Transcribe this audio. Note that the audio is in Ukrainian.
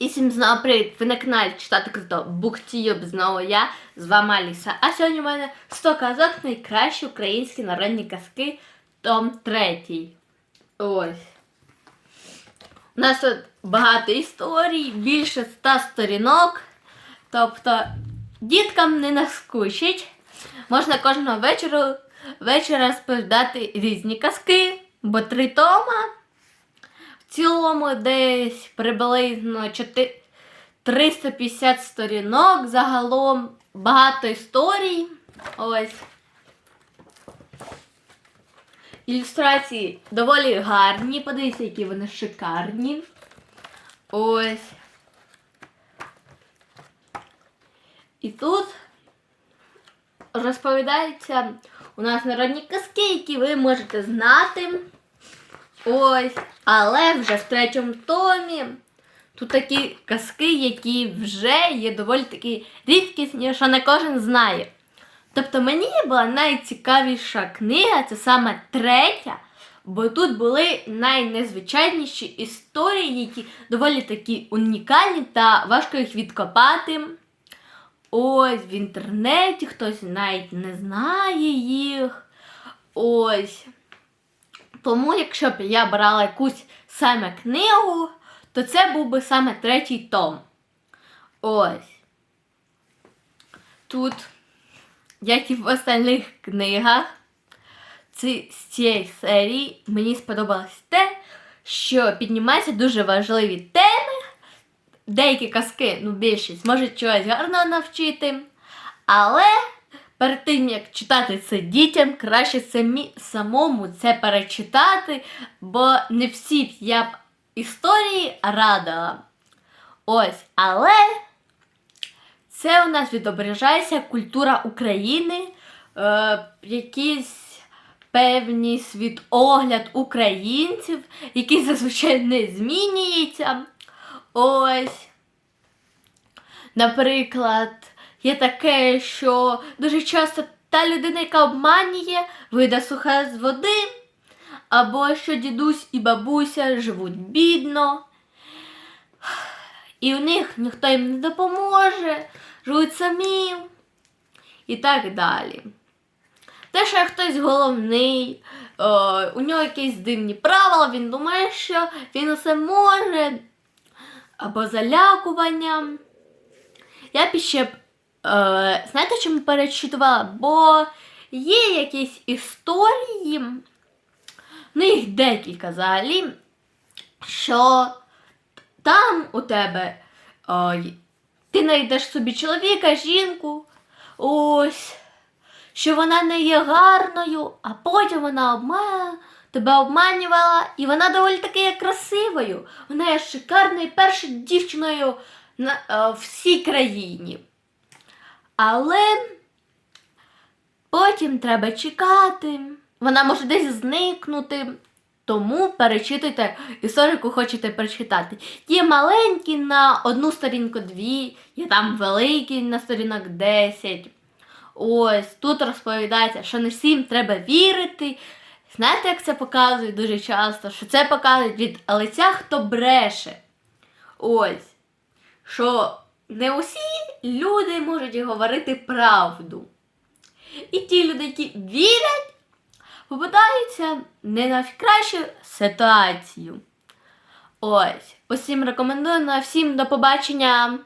І всім знову привіт! Ви на каналі читати круто Буктіюб знову я, з вами Аліса. А сьогодні у мене 100 казок найкращі українські народні казки, том 3. Ось. У нас тут багато історій, більше 100 сторінок. Тобто діткам не наскучить. Можна кожного вечора, вечора розповідати різні казки, бо три тома. Цілому десь приблизно 4 350 сторінок, загалом багато історій. Ось. Ілюстрації доволі гарні. Подивіться, які вони шикарні. Ось. І тут розповідаються у нас народні казки, які ви можете знати. Ось, але вже в третьому томі тут такі казки, які вже є доволі такі рідкісні, що не кожен знає. Тобто мені була найцікавіша книга, це саме третя, бо тут були найнезвичайніші історії, які доволі такі унікальні та важко їх відкопати. Ось в інтернеті хтось навіть не знає їх. Ось. Тому, якщо б я брала якусь саме книгу, то це був би саме третій том. Ось. Тут, як і в остальних книгах, ці, з цієї серії мені сподобалось те, що піднімаються дуже важливі теми. Деякі казки, ну більшість, можуть чогось гарного навчити. Але перед тим як читати це дітям, краще самі, самому це перечитати, бо не всі б я б історії радила. Ось, але це у нас відображається культура України, е, якийсь певний світогляд українців, який зазвичай не змінюється. Ось. Наприклад, є таке, що дуже часто та людина, яка обманює, вийде суха з води, або що дідусь і бабуся живуть бідно, і у них ніхто їм не допоможе, живуть самі і так далі. Те, що хтось головний, о, у нього якісь дивні правила, він думає, що він усе може, або залякування. Я б ще знаєте, чому перечитувала? Бо є якісь історії, ну їх декілька взагалі, що там у тебе ой, ти знайдеш собі чоловіка, жінку, ось, що вона не є гарною, а потім вона обма... тебе обманювала, і вона доволі таки є красивою. Вона є шикарною першою дівчиною на, е, в всій країні. Але потім треба чекати. Вона може десь зникнути. Тому перечитуйте історіку, хочете перечитати. Є маленькі на одну сторінку дві, є там великі на сторінок 10. Ось тут розповідається, що не всім треба вірити. Знаєте, як це показують дуже часто? Що це показують від лиця, хто бреше. Ось. Що не усі люди можуть говорити правду. І ті люди, які вірять, попадаються не на кращу ситуацію. Ось. Усім рекомендую на всім до побачення.